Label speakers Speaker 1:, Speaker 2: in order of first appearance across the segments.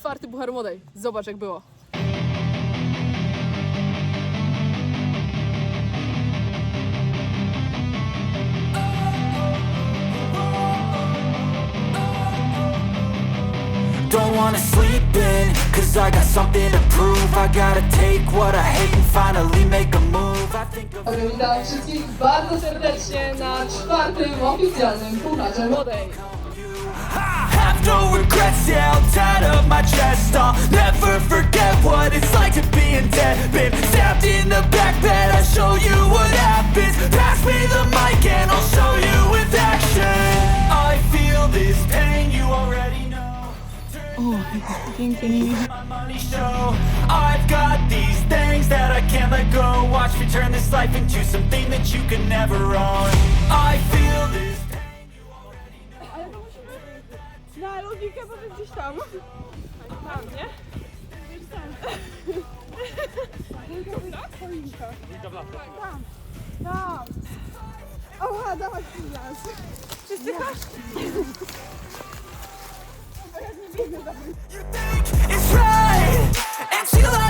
Speaker 1: czwarty Puchar Młodej. Zobacz jak było.
Speaker 2: Don't wanna sleep in, cause I got something to prove I gotta take what I hate and finally make a move I think of
Speaker 1: Dobry, witam wszystkich bardzo serdecznie na czwartym oficjalnym Pucharze Młodej.
Speaker 2: I have no regrets, yeah, I'll tie up my chest I'll never forget what it's like to be in debt. Been stabbed in the back bed, I'll show you what happens. Pass me the mic and I'll show you with action. I feel this pain, you already know. Money I've got these things that I can't let go. Watch me turn this life into something that you can never own. I feel this
Speaker 3: logikę powiedz gdzieś tam. Tam, nie? Gdzieś tam. Choinka. Tam. Tam. Oła, dawaj las. Wszyscy chodź.
Speaker 2: you think is right And see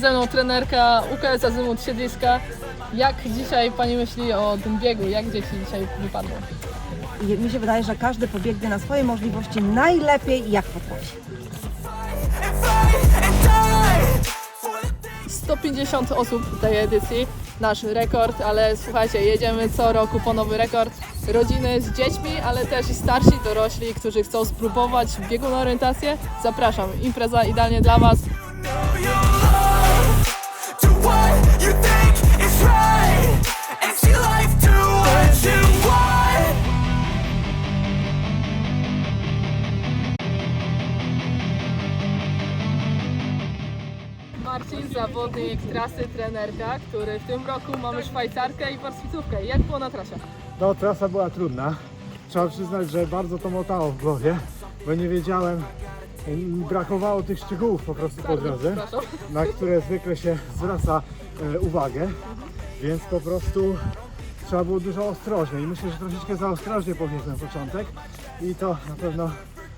Speaker 1: Ze mną trenerka UKS Azymut Siedliska. Jak dzisiaj Pani myśli o tym biegu? Jak dzieci dzisiaj wypadło?
Speaker 4: I Mi się wydaje, że każdy pobiegnie na swoje możliwości najlepiej jak potrafi.
Speaker 2: and fight and die for the things
Speaker 1: 150 osób w tej edycji, nasz rekord, ale słuchajcie, jedziemy co roku po nowy rekord. Rodziny z dziećmi, ale też i starsi dorośli, którzy chcą spróbować biegu na orientację. Zapraszam, impreza idealnie dla Was. Marcin, zawodnik trasy, trenerka, który w tym roku mamy Szwajcarkę i warszawicówkę. Jak było na trasie?
Speaker 5: No, trasa była trudna. Trzeba przyznać, że bardzo to motało w głowie, bo nie wiedziałem, brakowało tych szczegółów po prostu po drodze,
Speaker 1: Przepraszam.
Speaker 5: na które zwykle się zwraca e, uwagę, więc po prostu trzeba było dużo ostrożniej. Myślę, że troszeczkę za ostrożnie pobiegłem początek i to na pewno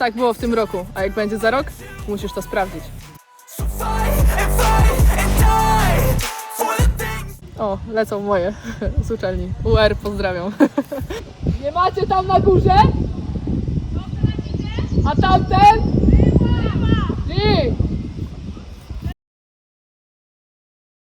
Speaker 1: Tak było w tym roku, a jak będzie za rok, musisz to sprawdzić. O, lecą moje z uczelni. UR, pozdrawiam. Nie macie tam na górze? A tamten?